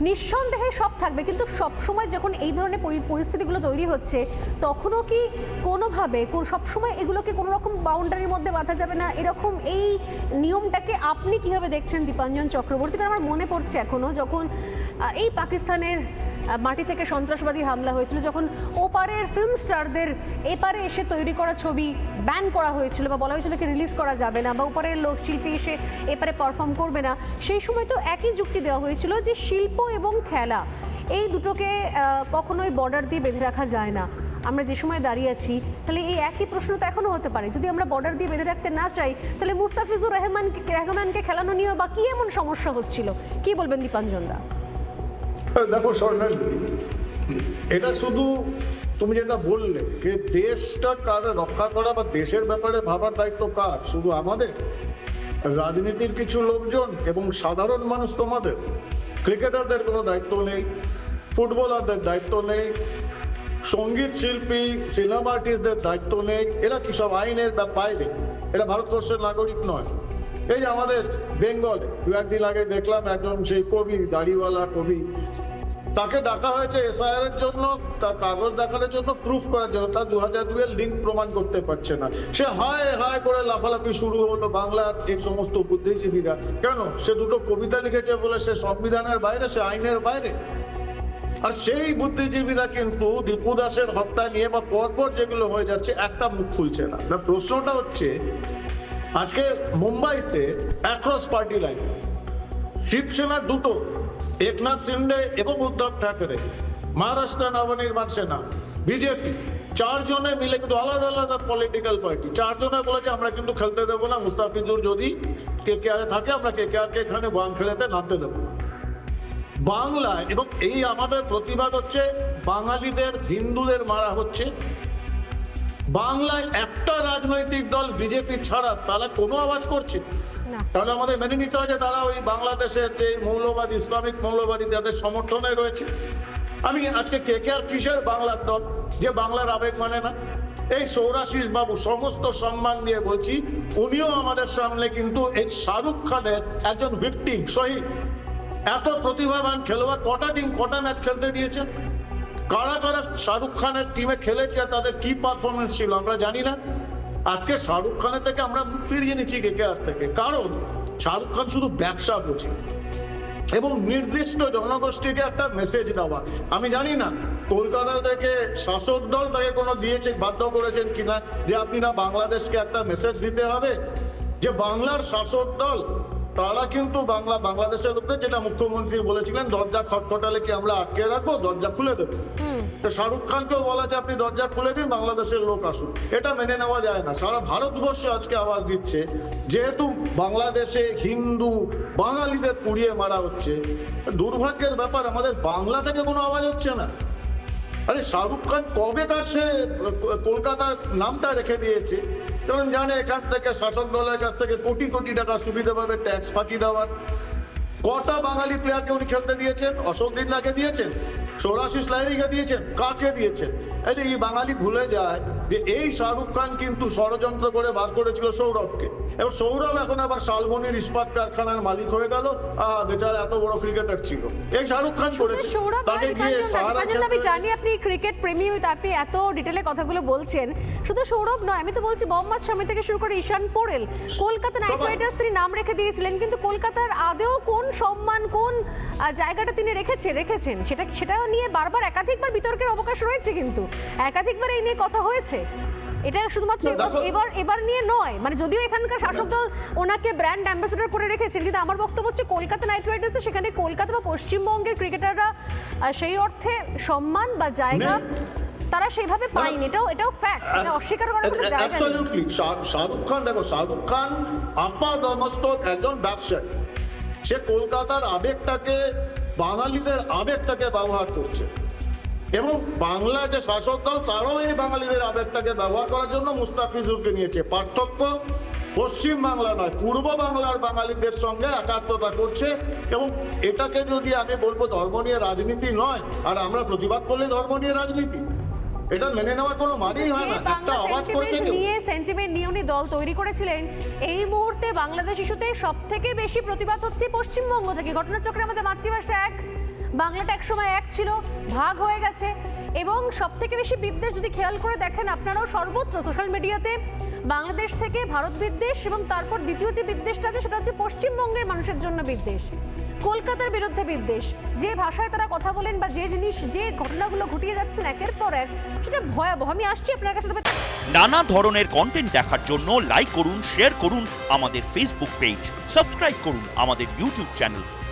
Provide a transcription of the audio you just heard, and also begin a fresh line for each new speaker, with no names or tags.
নিঃসন্দেহে সব থাকবে, কিন্তু সব সময় যখন এই ধরনের পরি- পরিস্থিতিগুলো তৈরি হচ্ছে, তখনও কি কোনোভাবে সব সবসময় এগুলোকে কোনো রকম বাউন্ডারির মধ্যে বাঁধা যাবে না? এরকম এই নিয়মটাকে আপনি কীভাবে দেখছেন দীপাঞ্জন চক্রবর্তী? আমার মনে পড়ছে এখনও যখন এই পাকিস্তানের মাটি থেকে সন্ত্রাসবাদী হামলা হয়েছিল। যখন ওপারের ফিল্ম স্টারদের এপারে এসে তৈরি করা ছবি ব্যান করা হয়েছিল বা বলা হয়েছিল কি রিলিজ করা যাবে না বা ওপারের লোক শিল্পী এসে এপারে পারফর্ম করবে না, সেই সময় তো একই যুক্তি দেওয়া হয়েছিল যে শিল্প এবং খেলা এই দুটোকে কখনোই বর্ডার দিয়ে বেঁধে রাখা যায় না। আমরা যে সময় দাঁড়িয়ে আছি, তাহলে এই একই প্রশ্ন তো এখনও হতে পারে। যদি আমরা বর্ডার দিয়ে বেঁধে রাখতে না চাই, তাহলে মুস্তাফিজুর রহমান রহমানকে খেলানো নিয়েও বা কী এমন সমস্যা হচ্ছিল? কি বলবেন দীপাঞ্জন দা?
দেখো স্বর্ণালী এটা শুধু তুমি যেটা বললে যে দেশটা কার রক্ষা করা বা দেশের ব্যাপারে ভাবার দায়িত্ব কার? শুধু আমাদের? রাজনীতির কিছু লোকজন এবং সাধারণ মানুষ তোমাদের? ক্রিকেটারদের কোনো দায়িত্ব নেই, ফুটবলারদের দায়িত্ব নেই, সংগীত শিল্পী, সিনেমা আর্টিস্টদের দায়িত্ব নেই, এরা কি সব আইনের বাইরে? এরা ভারতবর্ষের নাগরিক নয়। এই যে আমাদের বেঙ্গলে, দু একদিন আগে দেখলাম একজন সেই কবি, দাড়িওয়ালা কবি তাকে ডাকা হয়েছে এসআইআর এর জন্য, তার কাগজ দেখানোর জন্য প্রুফ করার জন্য। তার দু হাজার দুয়ের লিঙ্ক প্রমাণ করতে পারছে না। সে হায় হায় করে লাফালাফি শুরু হলো বাংলার এই সমস্ত বুদ্ধিজীবীরা। কেন? সে দুটো কবিতা লিখেছে বলে সে সংবিধানের বাইরে, সে আইনের বাইরে। আর সেই বুদ্ধিজীবীরা কিন্তু দীপু দাসের হত্যা নিয়ে বা পরপর যেগুলো হয়ে যাচ্ছে, একটা মুখ খুলছে না। প্রশ্নটা হচ্ছে, আজকে মুম্বাইতে অ্যাক্রস পার্টি লাইন শিবসেনার দুটো একনাথ শিন্ডে এবং উদ্ধব ঠাকরে, মহারাষ্ট্র নবনির্মাণ সেনা, বিজেপি, চারজনে মিলে কিন্তু আলাদা আলাদা পলিটিক্যাল পার্টি চারজনে বলেছে, আমরা কিন্তু খেলতে দেবো না, মুস্তাফিজুর যদি কে কে আরে থাকে, আমরা কে কে আর কে এখানে বাং খেলাতে নামতে দেবো। বাংলায় এবং এই আমাদের প্রতিবাদ হচ্ছে, বাঙালিদের, হিন্দুদের মারা হচ্ছে। বাংলায় একটা রাজনৈতিক দল বিজেপি ছাড়া তারা কোনো আওয়াজ করছে তাহলে আমাদের মেনে নিতে হয় যে তারা ওই বাংলাদেশের যে মৌলবাদী, ইসলামিক মৌলবাদী যাদের সমর্থনে রয়েছে। আমি আজকে কে কে আর কিসের বাংলার দল যে বাংলার আবেগ মানে না? এই সৌরাশিস বাবু সমস্ত সম্মান দিয়ে বলছি, উনিও আমাদের সামনে কিন্তু এই শাহরুখ খানের একজন ভিকটিম শহীদ। এত প্রতিভাবান খেলোয়াড়, কটা দিন কটা ম্যাচ খেলতে দিয়েছেন কারা কারা শাহরুখ খানের টিমে খেলেছে তাদের কি পারফরমেন্স ছিল আমরা জানি না। আজকে শাহরুখ খানের থেকে আমরা মুখ ফিরিয়ে নিচ্ছি কে কেকেআর থেকে। কারণ শাহরুখ খান শুধু ব্যবসা করছে। এবং নির্দিষ্ট জনগোষ্ঠীকে একটা মেসেজ দেওয়া। আমি জানি না, কলকাতা থেকে শাসক দল তাকে কোনো দিয়েছে, বাধ্য করেছেন কিনা, যে আপনি না বাংলাদেশকে একটা মেসেজ দিতে হবে? যে বাংলার শাসক দল তারা কিন্তু বাংলা বাংলাদেশের উপরে যেটা মুখ্যমন্ত্রী বলেছিলেন দরজা খটখটালে কি আমরা আটকে রাখব? দরজা খুলে দেবো। তো শাহরুখ খানকেও বলা যে আপনি দরজা খুলে দিন বাংলাদেশের লোক আসুন এটা মেনে নেওয়া যায় না। সারা ভারতবর্ষে আজকে আওয়াজ দিচ্ছে যেহেতু বাংলাদেশে হিন্দু বাঙালিদের পুড়িয়ে মারা হচ্ছে দুর্ভাগ্যের ব্যাপার আমাদের বাংলা থেকে কোনো আওয়াজ হচ্ছে না। আরে শাহরুখ খান কবে তার সে কলকাতার নামটা রেখে দিয়েছে? কারণ জানে এখান থেকে শাসক দলের কাছ থেকে কোটি কোটি টাকা সুবিধা পাবে ট্যাক্স ফাঁকি দেওয়ার। কটা বাঙালি প্লেয়ারকে উনি খেলতে দিয়েছেন? অশোক দিনলাকে দিয়েছেন? সৌরাশিস লাইরিকে দিয়েছেন? কাকে দিয়েছেন? এই বাঙালি ভুলে যায়। যে এই শাহরুখ খান কিন্তু ষড়যন্ত্র করে বার করেছিল সৌরভকে। এবং সৌরভ এখন আবার শালবনির ইস্পাত কারখানার মালিক হয়ে গেল। আহ বেচারা এত বড় ক্রিকেটার ছিল। এই শাহরুখ খান করেছে। তাকে গিয়ে সাহারা
আমি জানি আপনি ক্রিকেট প্রেমী আপনি এত ডিটেলে কথাগুলো বলছেন। শুধু সৌরভ নয় আমি তো বলছি মোহাম্মদ শামী থেকে শুরু করে ঈশান পোরেল। কলকাতা নাইট। রাইডার্স তিনি নাম রেখে দিয়েছিলেন কিন্তু কলকাতার আদেও কোন সম্মান কোন জায়গাটা তিনি রেখেছে রেখেছেন? সেটা সেটাও নিয়ে বারবার একাধিকবার বিতর্কের অবকাশ রয়েছে কিন্তু। একাধিকবার এই নিয়ে কথা হয়েছে। এটা শুধুমাত্র এবার- এবার নিয়ে নয়। মানে যদিও এখানকার শাসক দল ওনাকে ব্র্যান্ড অ্যাম্বাসেডর করে রেখেছেন কিন্তু আমার বক্তব্য হচ্ছে কলকাতা নাইট রাইডার্সে সেখানে কলকাতা বা পশ্চিমবঙ্গের ক্রিকেটাররা সেই অর্থে সম্মান বা জায়গা তারা সেইভাবে পায়নি। এটাও এটাও ফ্যাক্ট এটা অস্বীকার করার কোনো জায়গা নেই।
অ্যাবসলিউটলি শাহরুখ খান দেখো শাহরুখ খান আপাদমস্তক একজন ব্যবসায়ী সে কলকাতার আবেগটাকে বাঙালিদের আবেগটাকে ব্যবহার করছে। এবং বাংলা যে শাসক দল তারাও এই বাঙালিদের আবেগটাকে ব্যবহার করার জন্য মুস্তাফিজুরকে নিয়েছে। পার্থক্য পশ্চিম বাংলা নয় পূর্ব বাংলার বাঙালিদের সঙ্গে একাত্মতা করছে এবং এটাকে যদি আমি বলব ধর্ম নিয়ে রাজনীতি নয় আর আমরা প্রতিবাদ করলে ধর্ম নিয়ে রাজনীতি। এটা মেনে নেওয়ার কোনো মানেই হয় না একটা আওয়াজ করেছে
নিয়ে সেন্টিমেন্ট নিয়ে উনি দল তৈরি করেছিলেন এই মুহূর্তে বাংলাদেশ ইস্যুতে সব থেকে বেশি প্রতিবাদ হচ্ছে পশ্চিমবঙ্গ থেকে। ঘটনাচক্রে আমাদের মাতৃভাষা এক বাংলাটা একসময় এক ছিল, ভাগ হয়ে গেছে। এবং সব থেকে বেশি বিদ্বেষ যদি খেয়াল করে দেখেন, আপনারাও সর্বত্র সোশ্যাল মিডিয়াতে বাংলাদেশ থেকে ভারত বিদ্বেষ এবং তারপর দ্বিতীয় যে বিদ্বেষটা আছে, সেটা হচ্ছে পশ্চিমবঙ্গের মানুষের জন্য বিদ্বেষ। কলকাতার বিরুদ্ধে বিদ্বেষ। যে ভাষায় তারা কথা বলেন বা যে জিনিস, যে ঘটনাগুলো ঘটিয়ে যাচ্ছেন একের পর এক, সেটা ভয়াবহ। আমি আসছি আপনার কাছে, তবে
নানা ধরনের কন্টেন্ট দেখার জন্য লাইক করুন শেয়ার করুন আমাদের ফেসবুক পেজ সাবস্ক্রাইব করুন আমাদের ইউটিউব চ্যানেল